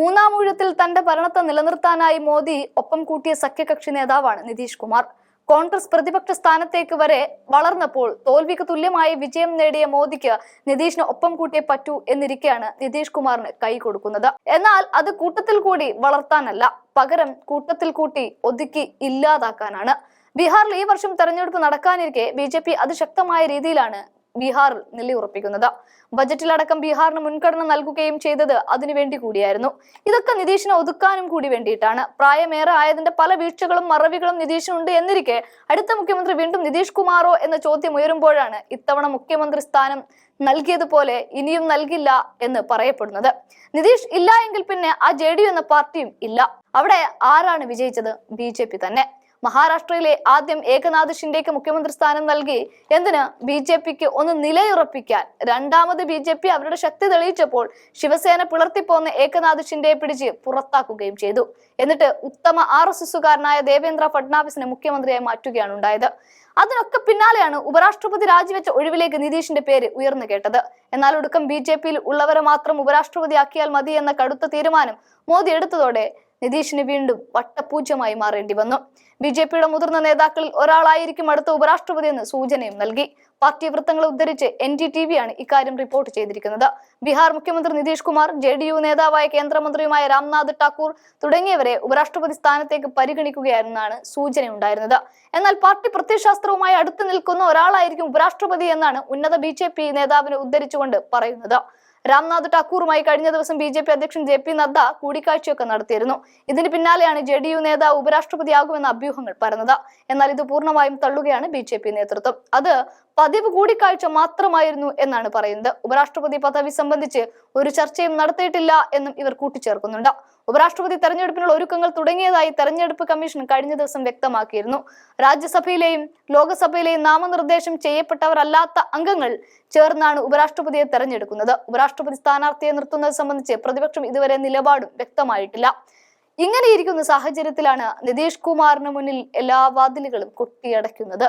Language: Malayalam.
മൂന്നാം ഊഴത്തിൽ തന്റെ ഭരണത്തെ നിലനിർത്താനായി മോദി ഒപ്പം കൂട്ടിയ സഖ്യകക്ഷി നേതാവാണ് നിതീഷ് കുമാർ. കോൺഗ്രസ് പ്രതിപക്ഷ സ്ഥാനത്തേക്ക് വരെ വളർന്നപ്പോൾ തോൽവിക്ക് തുല്യമായ വിജയം നേടിയ മോദിക്ക് നിതീഷിന് ഒപ്പം കൂട്ടിയേ പറ്റൂ എന്നിരിക്കെയാണ് നിതീഷ് കുമാറിന് കൈ കൊടുക്കുന്നത്. എന്നാൽ അത് കൂട്ടത്തിൽ കൂടി വളർത്താനല്ല പകരം കൂട്ടത്തിൽ കൂട്ടി ഒതുക്കി ഇല്ലാതാക്കാനാണ്. ബീഹാറിൽ ഈ വർഷം തെരഞ്ഞെടുപ്പ് നടക്കാനിരിക്കെ ബി ജെ പി അതിശക്തമായ രീതിയിലാണ് ബീഹാറിൽ നിലയുറപ്പിക്കുന്നത് ബജറ്റിലടക്കം ബീഹാറിന് മുൻഗണന നൽകുകയും ചെയ്തത് അതിനുവേണ്ടി കൂടിയായിരുന്നു. ഇതൊക്കെ നിതീഷിനെ ഒതുക്കാനും കൂടി വേണ്ടിയിട്ടാണ്. പ്രായമേറെ ആയതിന്റെ പല വീഴ്ചകളും മറവികളും നിതീഷിനുണ്ട് എന്നിരിക്കെ അടുത്ത മുഖ്യമന്ത്രി വീണ്ടും നിതീഷ് കുമാറോ എന്ന ചോദ്യം ഉയരുമ്പോഴാണ് ഇത്തവണ മുഖ്യമന്ത്രി സ്ഥാനം നൽകിയതുപോലെ ഇനിയും നൽകില്ല എന്ന് പറയപ്പെടുന്നത്. നിതീഷ് ഇല്ല എങ്കിൽ പിന്നെ ആ ജെ എന്ന പാർട്ടിയും ഇല്ല. അവിടെ ആരാണ് വിജയിച്ചത്? ബി തന്നെ. മഹാരാഷ്ട്രയിലെ ആദ്യം ഏകനാഥ് ഷിൻഡേക്ക് മുഖ്യമന്ത്രി സ്ഥാനം നൽകി. എന്തിന്? ബി ജെ പിക്ക് ഒന്ന് നിലയുറപ്പിക്കാൻ. രണ്ടാമത് ബി ജെ പി അവരുടെ ശക്തി തെളിയിച്ചപ്പോൾ ശിവസേന പിളർത്തിപ്പോന്ന ഏകനാഥ് ഷിൻഡെയെ പിടിച്ച് പുറത്താക്കുകയും ചെയ്തു. എന്നിട്ട് ഉത്തമ ആർ എസ് എസുകാരനായ ദേവേന്ദ്ര ഫഡ്നാവിസിനെ മുഖ്യമന്ത്രിയായി മാറ്റുകയാണ് ഉണ്ടായത്. അതിനൊക്കെ പിന്നാലെയാണ് ഉപരാഷ്ട്രപതി രാജിവെച്ച ഒഴിവിലേക്ക് നിതീഷിന്റെ പേര് ഉയർന്നു കേട്ടത്. എന്നാൽ ഒടുക്കം ബി ജെ പിയിൽ ഉള്ളവരെ മാത്രം ഉപരാഷ്ട്രപതിയാക്കിയാൽ മതി എന്ന കടുത്ത തീരുമാനം മോദി എടുത്തതോടെ നിതീഷിന് വീണ്ടും വട്ടപൂജ്യമായി മാറേണ്ടി വന്നു. ബി ജെ പിയുടെ മുതിർന്ന നേതാക്കളിൽ ഒരാളായിരിക്കും അടുത്ത ഉപരാഷ്ട്രപതി എന്ന് സൂചനയും നൽകി. പാർട്ടി വൃത്തങ്ങളെ ഉദ്ധരിച്ച് എൻ ഡി ടി ആണ് ഇക്കാര്യം റിപ്പോർട്ട് ചെയ്തിരിക്കുന്നത്. ബീഹാർ മുഖ്യമന്ത്രി Nitish Kumar J D U നേതാവായ കേന്ദ്രമന്ത്രിയുമായ രാംനാഥ് ടാക്കൂർ തുടങ്ങിയവരെ ഉപരാഷ്ട്രപതി സ്ഥാനത്തേക്ക് പരിഗണിക്കുകയായിരുന്നാണ് സൂചനയുണ്ടായിരുന്നത്. എന്നാൽ പാർട്ടി പ്രത്യയശാസ്ത്രവുമായി അടുത്ത് നിൽക്കുന്ന ഒരാളായിരിക്കും ഉപരാഷ്ട്രപതി എന്നാണ് ഉന്നത ബി നേതാവിനെ ഉദ്ധരിച്ചുകൊണ്ട് പറയുന്നത്. രാംനാഥ് ഠാക്കൂറുമായി കഴിഞ്ഞ ദിവസം ബി ജെ പി അധ്യക്ഷൻ ജെ പി നദ്ദ കൂടിക്കാഴ്ചയൊക്കെ നടത്തിയിരുന്നു. ഇതിന് പിന്നാലെയാണ് ജെ ഡി യു നേതാവ് ഉപരാഷ്ട്രപതിയാകുമെന്ന അഭ്യൂഹങ്ങൾ പറഞ്ഞത് എന്നാൽ ഇത് പൂർണമായും തള്ളുകയാണ് ബി ജെ പി നേതൃത്വം. അത് പതിവ് കൂടിക്കാഴ്ച മാത്രമായിരുന്നു എന്നാണ് പറയുന്നത്. ഉപരാഷ്ട്രപതി പദവി സംബന്ധിച്ച് ഒരു ചർച്ചയും നടത്തിയിട്ടില്ല എന്നും ഇവർ കൂട്ടിച്ചേർക്കുന്നുണ്ട്. ഉപരാഷ്ട്രപതി തെരഞ്ഞെടുപ്പിനുള്ള ഒരുക്കങ്ങൾ തുടങ്ങിയതായി തെരഞ്ഞെടുപ്പ് കമ്മീഷൻ കഴിഞ്ഞ ദിവസം വ്യക്തമാക്കിയിരുന്നു. രാജ്യസഭയിലെയും ലോകസഭയിലെയും നാമനിർദ്ദേശം ചെയ്യപ്പെട്ടവരല്ലാത്ത അംഗങ്ങൾ ചേർന്നാണ് ഉപരാഷ്ട്രപതിയെ തെരഞ്ഞെടുക്കുന്നത്. ഉപരാഷ്ട്രപതി സ്ഥാനാർത്ഥിയെ നിർത്തുന്നത് സംബന്ധിച്ച് പ്രതിപക്ഷം ഇതുവരെ നിലപാടും വ്യക്തമായിട്ടില്ല. ഇങ്ങനെയിരിക്കുന്ന സാഹചര്യത്തിലാണ് നിതീഷ് കുമാറിന് മുന്നിൽ എല്ലാ വാതിലുകളും കൊട്ടിയടയ്ക്കുന്നത്.